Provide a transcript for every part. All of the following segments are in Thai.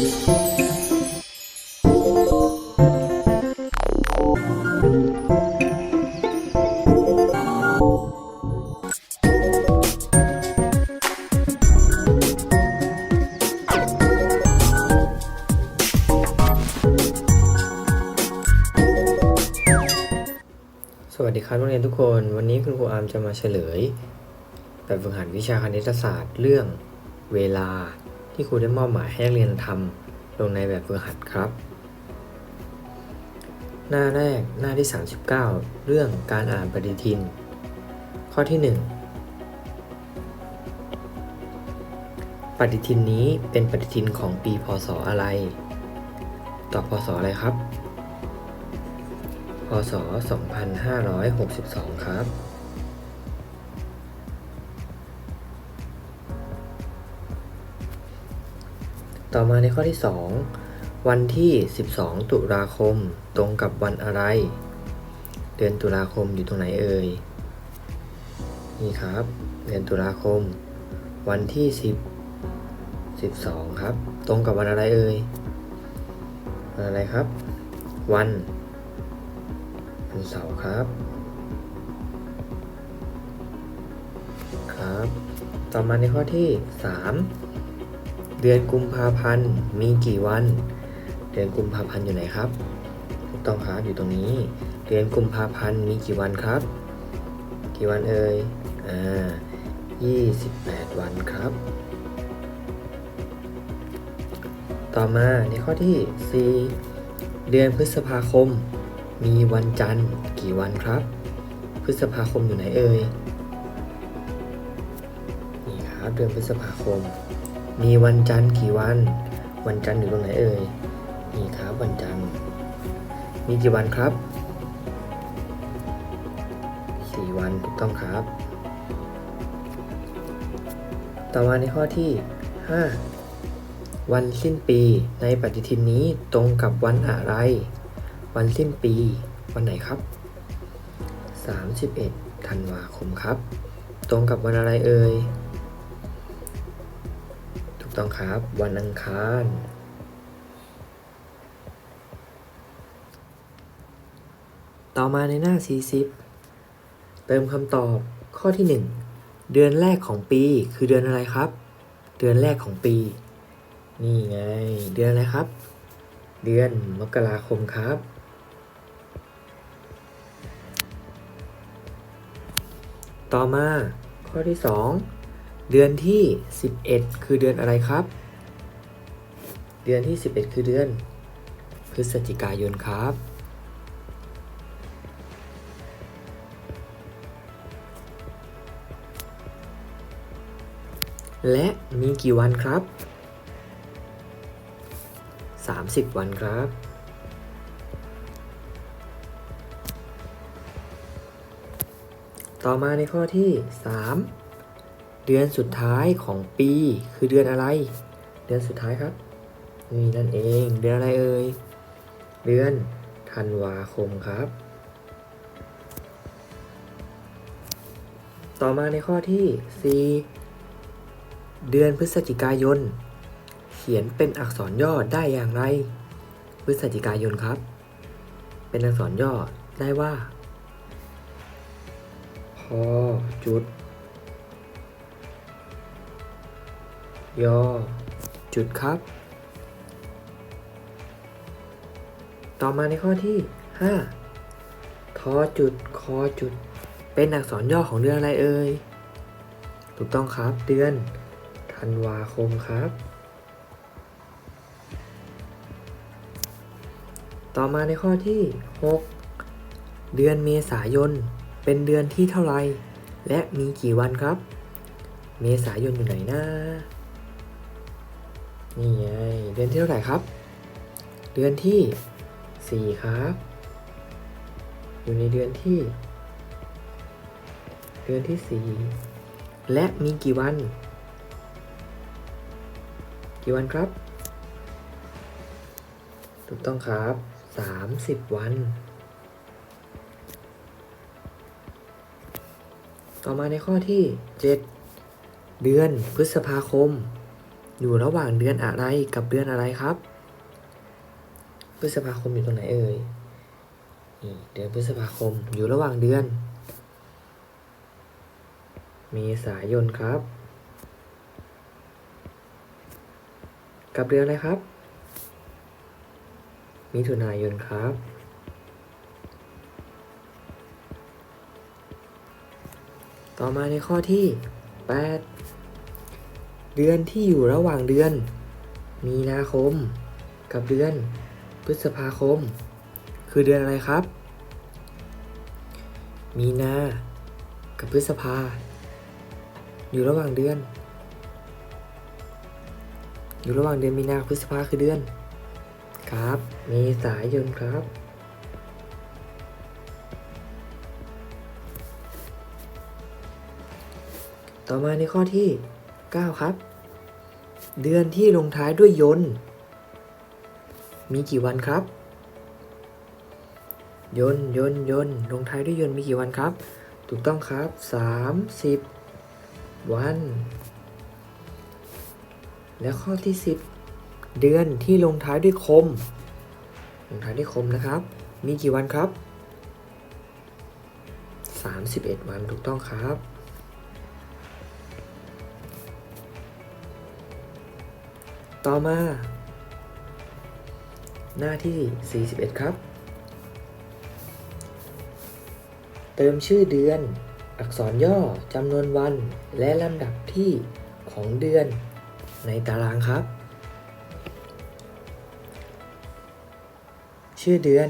สวัสดีครับนักเรียนทุกคน วันนี้คุณครูอาร์มจะมาเฉลย แบบฝึกหัดวิชาคณิตศาสตร์เรื่องเวลา ที่ครูได้มอบหมายให้นักเรียนทำลงในแบบฝึกหัดครับ หน้าแรกหน้าที่ 39 เรื่องการอ่านปฏิทิน ข้อที่ 1 ปฏิทินนี้เป็นปฏิทินของปีพศอะไร ตอบพศอะไรครับ พศ 2562 ครับ ต่อมาในข้อที่ 2 วันที่ 12 ตุลาคม ตรงกับวันอะไร เดือนตุลาคมอยู่ตรงไหนเอ่ย นี่ครับ เดือนตุลาคม วันที่ 10 12 ครับ ตรงกับวันอะไรเอ่ย วันอะไรครับ วันวันเสาร์ครับ ครับ ต่อมาในข้อที่ 3 เดือนกุมภาพันธ์มีกี่วัน เดือนกุมภาพันธ์อยู่ไหนครับถูกต้องครับอยู่ตรงนี้ เดือนกุมภาพันธ์มีกี่วันครับ กี่วันเอ่ยอ่า28 วันครับ ต่อมาในข้อที่ 4 เดือนพฤษภาคม มีวันจันทร์กี่วันครับ พฤษภาคมอยู่ไหนเอ่ยนี่ครับเดือนพฤษภาคม มีวันจันทร์กี่วัน วันจันทร์อยู่ตรงไหนเอ่ย นี่ครับวันจันทร์ มีกี่วันครับ สี่วันถูกต้องครับ ต่อมาในข้อที่ 5 วันสิ้นปีในปฏิทินนี้ตรงกับวันอะไร วันสิ้นปี วันไหนครับ 31ธันวาคมครับ ตรงกับวันอะไรเอ่ย ต้องครับ วันอังคาร ต่อมาในหน้า 40 เติมคำตอบข้อที่ 1 เดือนแรกของปีคือเดือนอะไรครับ เดือนแรกของปี นี่ไง เดือนอะไรครับ เดือนมกราคมครับต่อมาข้อที่ 2 เดือนที่ 11 คือเดือนอะไรครับ เดือนที่ 11 คือเดือน พฤศจิกายนครับ และมีกี่วันครับ 30 วันครับต่อมาในข้อที่ 3 เดือนสุดท้ายของปีคือเดือนอะไร เดือนสุดท้ายครับนี่นั่นเอง เดือนอะไรเอ่ย เดือนธันวาคมครับ ต่อมาในข้อที่ 4 เดือนพฤศจิกายน เขียนเป็นอักษรย่อได้อย่างไร พฤศจิกายนครับ เป็นอักษรย่อได้ว่าพอจุด ยอ จุดครับ ต่อมาในข้อที่ 5 ทอจุด คอจุด เป็นอักษรย่อของเดือนอะไรเอ่ย ถูกต้องครับเดือนธันวาคมครับ ต่อมาในข้อที่ 6 เดือนเมษายน เป็นเดือนที่เท่าไร และมีกี่วันครับ เมษายนอยู่ไหนนะ นี่ไงเดือนที่เท่าไหร่ครับ เดือนที่ 4 ครับ อยู่ในเดือนที่ เดือนที่ 4 และมีกี่วัน กี่วันครับ ถูกต้องครับ 30 วัน ต่อมาในข้อที่ 7 เดือนพฤษภาคม อยู่ระหว่างเดือนอะไรกับเดือนอะไรครับ พฤษภาคมอยู่ตรงไหนเอ่ยเดือนพฤษภาคมอยู่ระหว่างเดือน เมษายนครับ กับเดือนอะไรครับ มิถุนายนครับ ต่อมาในข้อที่ 8 เดือนที่อยู่ระหว่างเดือน มีนาคม กับเดือน พฤษภาคม คือเดือนอะไรครับ มีนา กับพฤษภา อยู่ระหว่างเดือน อยู่ระหว่างเดือนมีนาพฤษภาคือเดือน ครับ เมษายนครับต่อมาในข้อที่ 9 ครับ เดือนที่ลงท้ายด้วยยนต์มีกี่วันครับ ยนต์ยนต์ยนต์ลงท้ายด้วยยนต์มีกี่วันครับ ถูกต้องครับ 30 วัน และข้อที่ 10 เดือนที่ลงท้ายด้วยคม ลงท้ายด้วยคมนะครับ มีกี่วันครับ 31 วันถูกต้องครับ ต่อมา หน้าที่ 41 ครับ เติมชื่อเดือน อักษรย่อจำนวนวัน และลำดับที่ของเดือนในตารางครับ ชื่อเดือน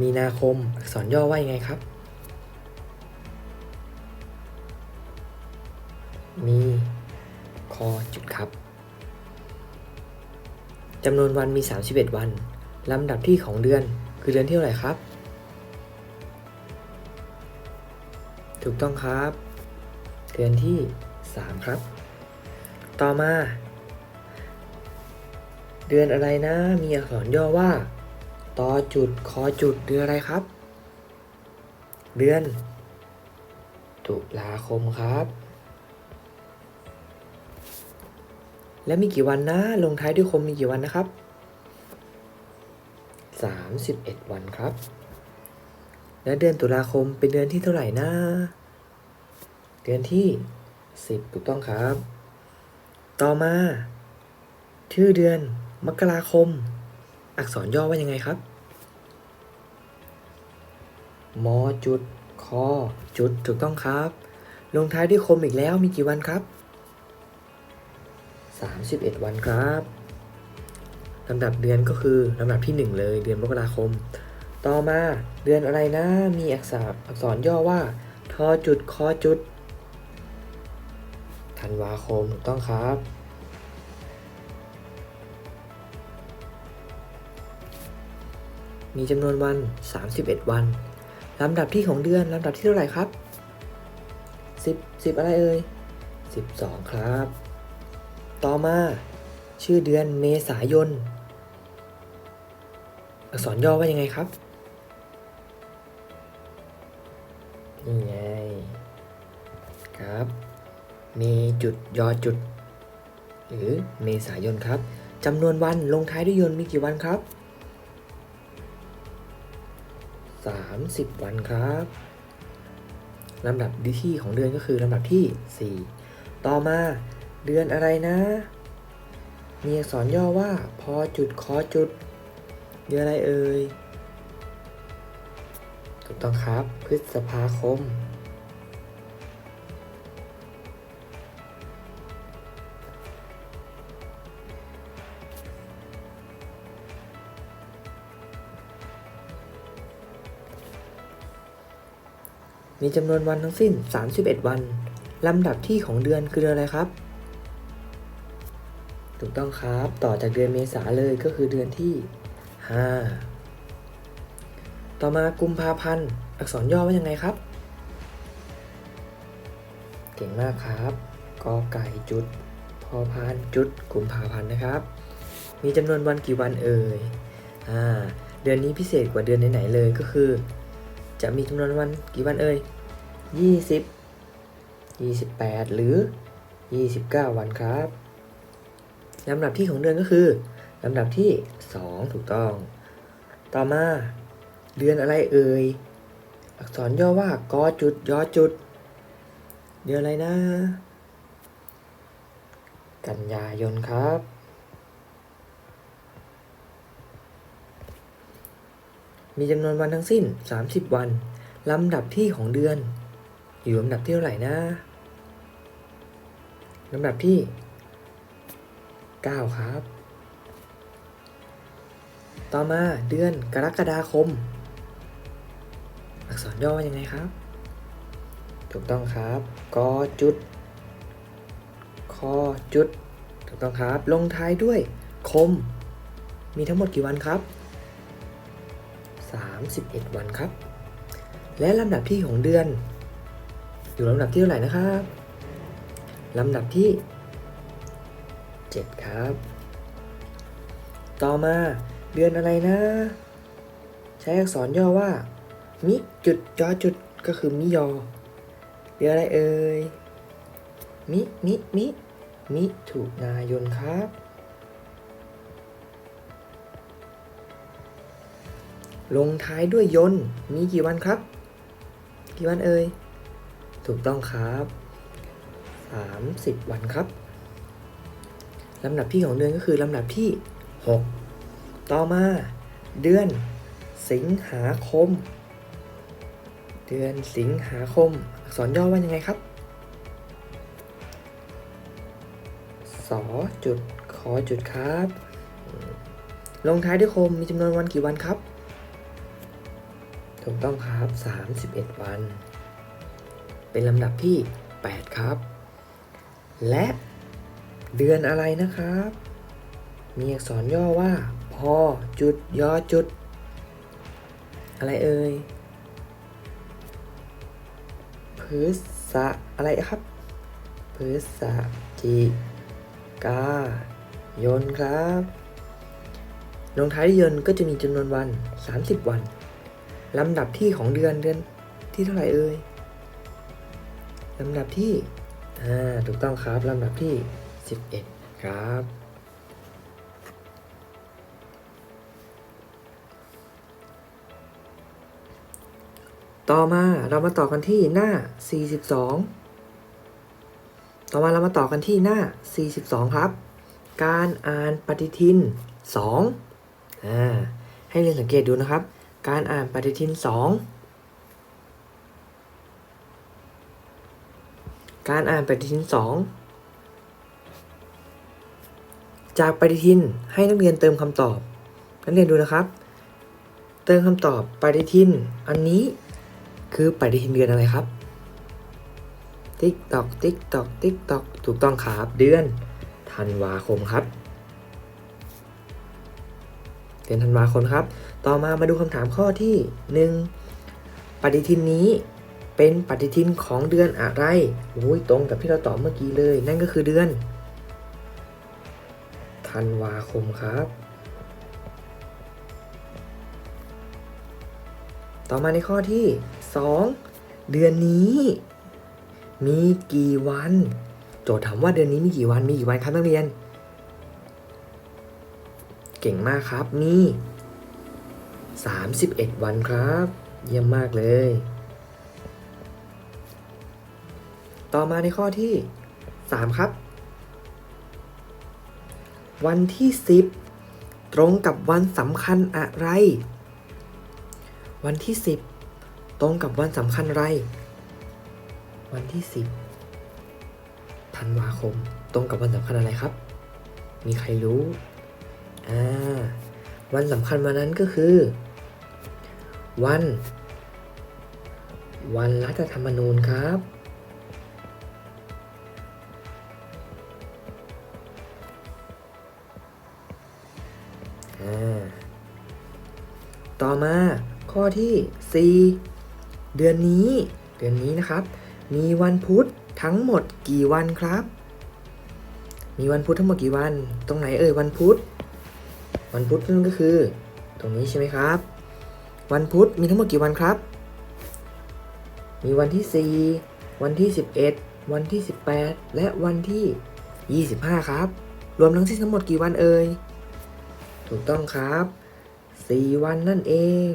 มีนาคม อักษรย่อว่ายังไงครับ มี คอจุดครับ จำนวนวันมี 31 วัน ลำดับที่ของเดือนคือเดือนที่เท่าไหร่ครับ ถูกต้องครับ เดือนที่ 3 ครับ ต่อมา เดือนอะไรนะ มีอักษรย่อว่าตอจุดคอจุดเดือนอะไรครับ เดือน ตุลาคมครับ และมีกี่วันนะ ลงท้ายด้วยคมมีกี่วันนะครับ 31 วันครับ และเดือนตุลาคมเป็นเดือนที่เท่าไหร่นะ เดือนที่ 10 ถูกต้องครับ ต่อมา ชื่อเดือนมกราคม อักษรย่อว่ายังไงครับ มอจุดคอจุดถูกต้องครับ ลงท้ายด้วยคมอีกแล้วมีกี่วันครับ 31 วันครับลำดับเดือนก็คือลำดับที่ 1 เลยเดือนมกราคม ต่อมาเดือนอะไรนะ มีอักษรอักษรย่อว่าทอจุดคอจุดธันวาคมถูกต้องครับ มีจำนวนวัน 31 วันลำดับที่ของเดือนลำดับที่เท่าไหร่ครับ 10 10 อะไรเอ่ย 12 ครับ ต่อมา ชื่อเดือนเมษายน อักษรย่อว่ายังไงครับนี่ไงครับ เมจุดยอจุด หรือเมษายนครับจำนวนวันลงท้ายด้วยยนต์มีกี่วันครับ 30 วันครับลำดับที่ของเดือนก็คือลำดับที่ 4 ต่อมา เดือนอะไรนะ มีอักษรย่อว่าพอจุดคอจุด เดือนอะไรเอ่ยถูกต้องครับ พฤษภาคม มีจำนวนวันทั้งสิ้น 31 วัน ลำดับที่ของเดือนคือเดือนอะไรครับ ถูกต้องครับ ต่อจากเดือนเมษาเลยก็คือเดือนที่ 5 ต่อมากุมภาพันธ์ อักษรย่อว่ายังไงครับ เก่งมากครับกอไก่จุด พอพานจุด กุมภาพันธ์นะครับ มีจำนวนวันกี่วันเอ่ยอ่าเดือนนี้พิเศษกว่าเดือนไหนๆเลยก็คือ จะมีจำนวนวันกี่วันเอ่ยยี่สิบยี่สิบแปดหรือยี่สิบเก้าวันครับ ลำดับที่ของเดือนก็คือลำดับที่ 2 ถูกต้อง ต่อมา เดือนอะไรเอ่ย อักษรย่อว่ากอจุดยอจุด เดือนอะไรนะ กันยายนครับ มีจำนวนวันทั้งสิ้น 30 วัน ลำดับที่ของเดือน อยู่ลำดับที่เท่าไหร่นะลำดับที่ 9 ครับ ต่อมาเดือนกรกฎาคม อักษรย่อว่ายังไงครับ ถูกต้องครับกอจุดคอจุด ถูกต้องครับ ลงท้ายด้วยคม มีทั้งหมดกี่วันครับ 31 วันครับ และลำดับที่ของเดือน อยู่ลำดับที่เท่าไหร่นะครับ ลำดับที่ 7 ครับ ต่อมาเดือนอะไรนะ ใช้อักษรย่อว่า มิจุดยอจุดก็คือมิยอ เดือนอะไรเอ่ย มิ มิ มิ มิถุนายนครับ ลงท้ายด้วยยนมีกี่วันครับ กี่วันเอ่ย ถูกต้องครับ 30 วันครับ ลำดับที่ของเดือนก็คือลำดับที่ 6 ต่อมาเดือนสิงหาคม เดือนสิงหาคม อักษรย่อว่ายังไงครับสอจุดขอจุดครับ ลงท้ายด้วยคมมีจำนวนวันกี่วันครับ ถูกต้องครับ 31 วัน เป็นลำดับที่ 8 ครับ และ เดือนอะไรนะครับ มีอักษรย่อว่าพอจุดยอจุด อะไรเอ่ยพฤษะอะไรครับพฤศจิกายนครับลงท้ายด้วยยนก็จะมีจำนวนวัน 30 วันลำดับที่ของเดือนเดือนที่เท่าไหร่เอ่ยลำดับที่อ่าถูกต้องครับลำดับที่ 11 ครับ ต่อมาเรามาต่อกันที่หน้า 42 ต่อมาเรามาต่อกันที่หน้า 42 ครับ การอ่านปฏิทิน 2 อ่า ให้เรียนสังเกตดูนะครับ การอ่านปฏิทิน 2การอ่านปฏิทิน 2 จากปฏิทินให้นักเรียนเติมคำตอบ นักเรียนดูนะครับ เติมคำตอบปฏิทิน อันนี้คือปฏิทินเดือนอะไรครับ ติ๊กตอกติ๊กตอกติ๊กตอกถูกต้องครับเดือนธันวาคมครับ เดือนธันวาคมครับ ต่อมามาดูคำถามข้อที่ 1 ปฏิทินนี้เป็นปฏิทินของเดือนอะไรโอ้ยตรงกับที่เราตอบเมื่อกี้เลย นั่นก็คือเดือน ธันวาคมครับ ต่อมาในข้อที่ 2 เดือนนี้ มีกี่วัน โจทย์ถามว่าเดือนนี้มีกี่วัน มีกี่วันครับนักเรียน เก่งมากครับ มี 31 วันครับ เยี่ยมมากเลย ต่อมาในข้อที่ 3 ครับ วันที่ 10 ตรงกับวันสำคัญอะไร วันที่ 10 ตรงกับวันสำคัญอะไร วันที่ 10ธันวาคม ตรงกับวันสำคัญอะไรครับ มีใครรู้ อ่า วันสำคัญวันนั้นก็คือ วัน วันรัฐธรรมนูญครับ ต่อมาข้อที่ 4 เดือนนี้ เดือนนี้นะครับ มีวันพุธทั้งหมดกี่วันครับ มีวันพุธทั้งหมดกี่วัน ตรงไหนเอ่ยวันพุธ วันพุธนั่นก็คือ ตรงนี้ใช่ไหมครับ วันพุธมีทั้งหมดกี่วันครับ มีวันที่ 4 วันที่ 11 วันที่ 18 และวันที่ 25 ครับ รวมทั้งสิ้นทั้งหมดกี่วันเอ่ย ถูกต้องครับ 4วันนั่นเอง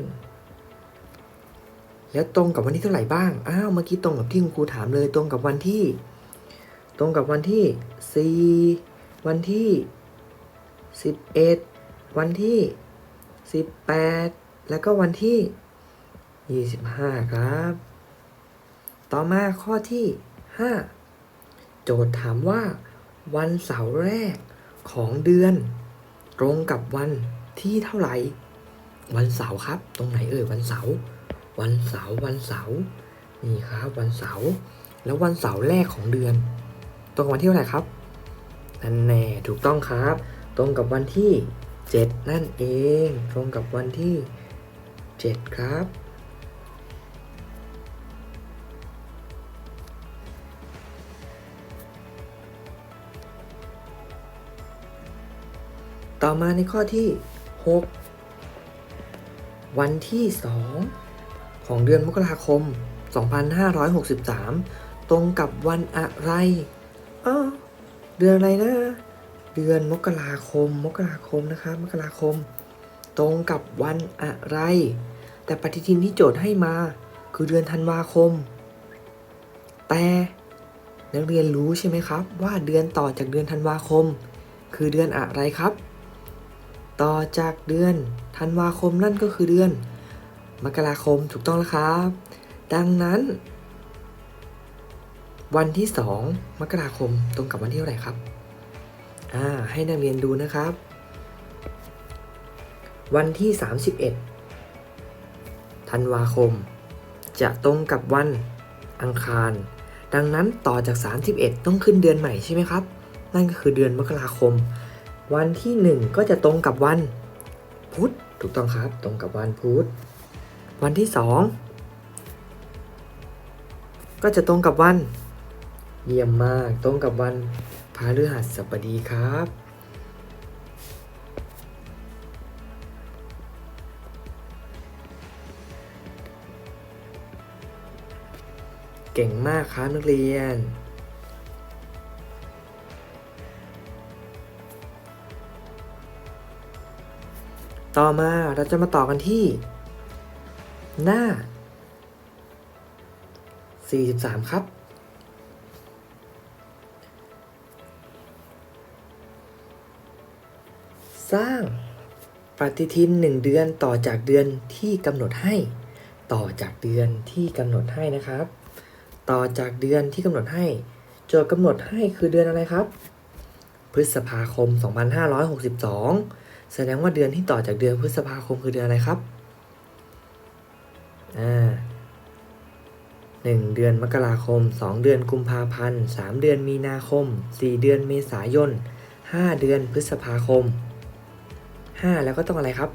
แล้วตรงกับวันที่เท่าไหร่บ้าง อ้าว เมื่อกี้ตรงกับที่คุณครูถามเลย ตรงกับวันที่ ตรงกับวันที่4วันที่11วันที่18แล้วก็วันที่25ครับ ต่อมาข้อที่5โจทย์ถามว่า วันเสาร์แรกของเดือน ตรงกับวันที่เท่าไหร่ วันเสาร์ครับ ตรงไหนเอ่ยวันเสาร์วันเสาร์วันเสาร์นี่ครับ วันเสาร์แล้ววันเสาร์แรกของเดือน ตรงกับวันที่เท่าไหร่ครับนั่นแน่ถูกต้องครับ ตรงกับวันที่ 7 นั่นเอง ตรงกับวันที่ 7 ครับ ต่อมาในข้อที่ 6 วันที่ 2 ของเดือนมกราคม 2563 ตรงกับวันอะไรอ้อเดือนอะไรนะ เดือนมกราคม มกราคมนะครับ มกราคม ตรงกับวันอะไร แต่ปฏิทินที่โจทย์ให้มา คือเดือนธันวาคม แต่นักเรียนรู้ใช่ไหมครับ ว่าเดือนต่อจากเดือนธันวาคม คือเดือนอะไรครับ ต่อจากเดือนธันวาคมนั่นก็คือเดือน มกราคมถูกต้องแล้วครับ ดังนั้น วันที่ 2 มกราคมตรงกับวันที่เท่าไหร่ครับอ่าให้นักเรียนดูนะครับ วันที่ 31ธันวาคม จะตรงกับวันอังคาร ดังนั้นต่อจาก 31 ต้องขึ้นเดือนใหม่ใช่ไหมครับ นั่นก็คือเดือนมกราคม วันที่ 1 ก็จะตรงกับวัน พุธถูกต้องครับ ตรงกับวันพุธวันที่ 2 ก็จะตรงกับวัน เยี่ยมมากตรงกับวันพฤหัสบดีครับ เก่งมากครับนักเรียน ต่อมาเราจะมาต่อกันที่ หน้า 43 ครับ สร้างปฏิทิน 1 เดือนต่อจากเดือนที่กำหนดให้ ต่อจากเดือนที่กำหนดให้นะครับ ต่อจากเดือนที่กำหนดให้ โจทย์กำหนดให้คือเดือนอะไรครับ พฤษภาคม 2562 แสดงว่าเดือนที่ต่อจากเดือนพฤษภาคมคือเดือนอะไรครับ อ่าหนึ่งเดือนมกราคม2เดือนกุมภาพันธ์3เดือนมีนาคม4เดือนเมษายน5เดือนพฤษภาคม5แล้วก็ต้องอะไรครับ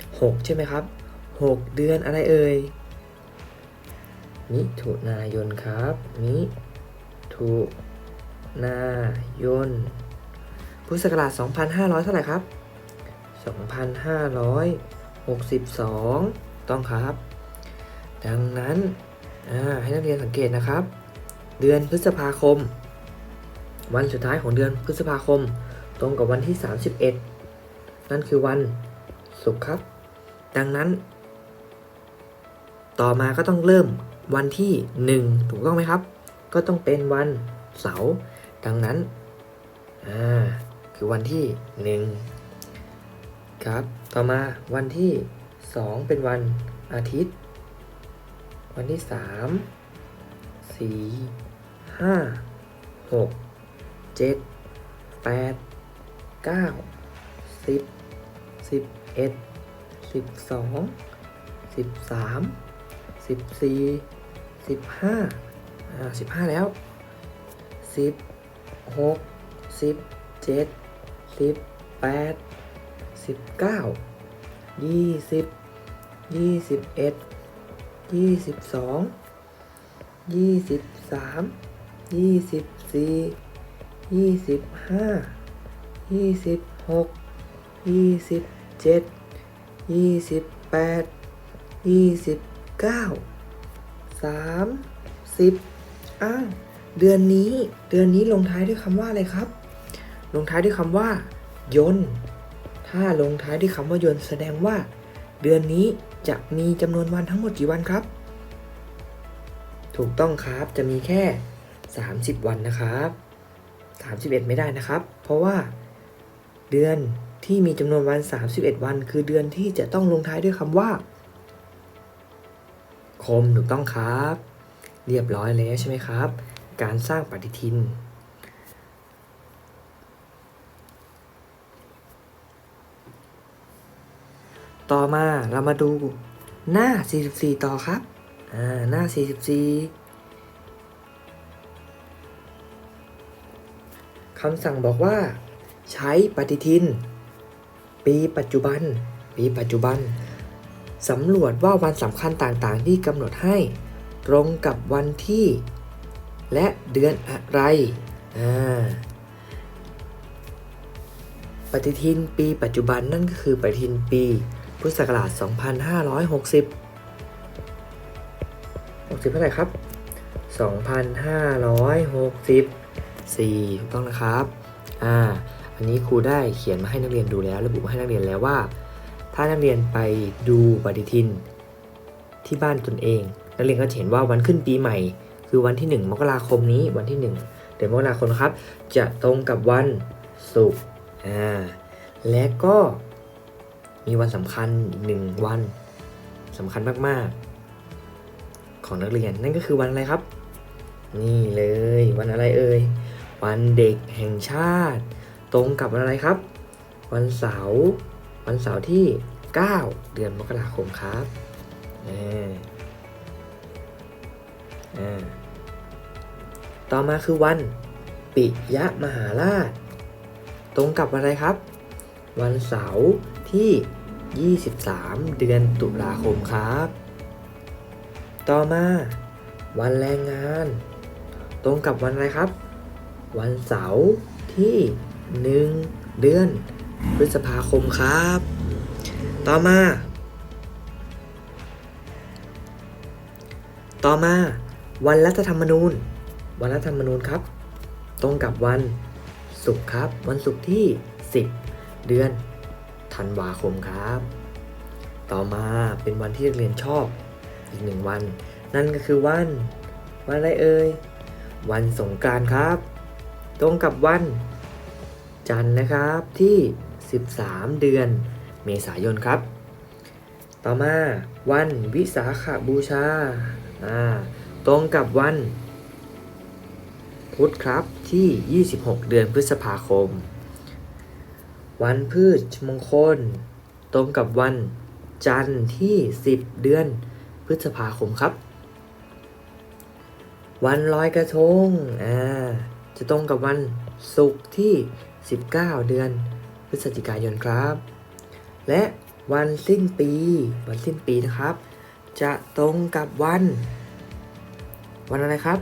6ใช่ไหมครับ6เดือนอะไรเอ่ยมิถุนายนครับ มิถุนายน พุทธศักราช 2,500 เท่าไหร่ครับ 2,562 ต้องครับ ดังนั้นให้นักเรียนสังเกตนะครับ เดือนพฤษภาคม วันสุดท้ายของเดือนพฤษภาคม ตรงกับวันที่ 31 นั่นคือวันศุกร์ครับ ดังนั้น ต่อมาก็ต้องเริ่มวันที่ 1 ถูกต้องไหมครับ ก็ต้องเป็นวันเสาร์ดังนั้น อ่า คือวันที่ 1 ครับ ต่อมาวันที่ 2 เป็นวันอาทิตย์ วันที่ 3 4 5 6 7 8 9 10 11 12 13 14 15อ่า15 แล้ว16 17 18 19 20 21 22 23 24 25 26 27 28 29 30อ้าวเดือนนี้ เดือนนี้ลงท้ายด้วยคำว่าอะไรครับ ลงท้ายด้วยคำว่ายนต์ ถ้าลงท้ายด้วยคำว่ายนแสดงว่า เดือนนี้จะมีจำนวนวันทั้งหมดกี่วันครับ ถูกต้องครับจะมีแค่ 30 วันนะครับ 31 ไม่ได้นะครับ เพราะว่า เดือนที่มีจำนวนวัน 31 วัน คือเดือนที่จะต้องลงท้ายด้วยคำว่า คมถูกต้องครับ เรียบร้อยแล้วใช่ไหมครับ การสร้างปฏิทิน ต่อมาเรามาดูหน้า 44 ต่อครับ อ่า หน้า 44 คำสั่งบอกว่า ใช้ปฏิทิน ปีปัจจุบัน ปีปัจจุบัน สำรวจว่าวันสำคัญต่างๆ ที่กำหนดให้ ตรงกับวันที่ และเดือนอะไร อ่า ปฏิทินปีปัจจุบันนั่นก็คือปฏิทินปี พุทธศักราช 2560 60เท่าไหร่ครับ 2564ถูกต้องนะครับ อ่า อันนี้ครูได้เขียนมาให้นักเรียนดูแล้ว ระบุมาให้นักเรียนแล้วว่า ถ้านักเรียนไปดูปฏิทินที่บ้านตนเอง นักเรียนก็จะเห็นว่าวันขึ้นปีใหม่ คือวันที่ 1 มกราคมนี้วันที่ 1 เดือนมกราคมครับ จะตรงกับวันศุกร์ อ่า และก็ มีวันสำคัญอีกหนึ่งวันสำคัญมากๆ ของนักเรียนนั่นก็คือวันอะไรครับ นี่เลยวันอะไรเอ่ยวันเด็กแห่งชาติ ตรงกับวันอะไรครับ วันเสาร์วันเสาร์ที่ 9 เดือนมกราคมครับอ่าอ่าต่อมาคือวันปิยมหาราช ตรงกับวันอะไรครับ วันเสาร์ ที่ 23 เดือนตุลาคมครับ ต่อมา วันแรงงาน ตรงกับวันอะไรครับ วันเสาร์ที่ 1 เดือนพฤษภาคมครับ ต่อมา ต่อมา วันรัฐธรรมนูญ วันรัฐธรรมนูญครับ ตรงกับวันศุกร์ครับ วันศุกร์ที่ 10 เดือน ธันวาคมครับ ต่อมาเป็นวันที่นักเรียนชอบอีกหนึ่งวัน นั่นก็คือวัน วันอะไรเอ่ย วันสงกรานต์ครับ ตรงกับวัน จันทร์นะครับที่ 13 เดือนเมษายนครับ ต่อมาวันวิสาขบูชาอ่าตรงกับวัน พุธครับที่ 26 เดือนพฤษภาคม วันพืชมงคล ตรงกับวันจันทร์ที่ 10 เดือนพฤษภาคมครับ วันลอยกระทงอ่าจะตรงกับวันศุกร์ที่ 19 เดือนพฤศจิกายนครับ และวันสิ้นปี วันสิ้นปีนะครับ จะตรงกับวัน วันอะไรครับ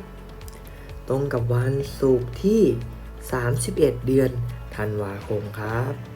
ตรงกับวันศุกร์ที่ 31 เดือนธันวาคมครับ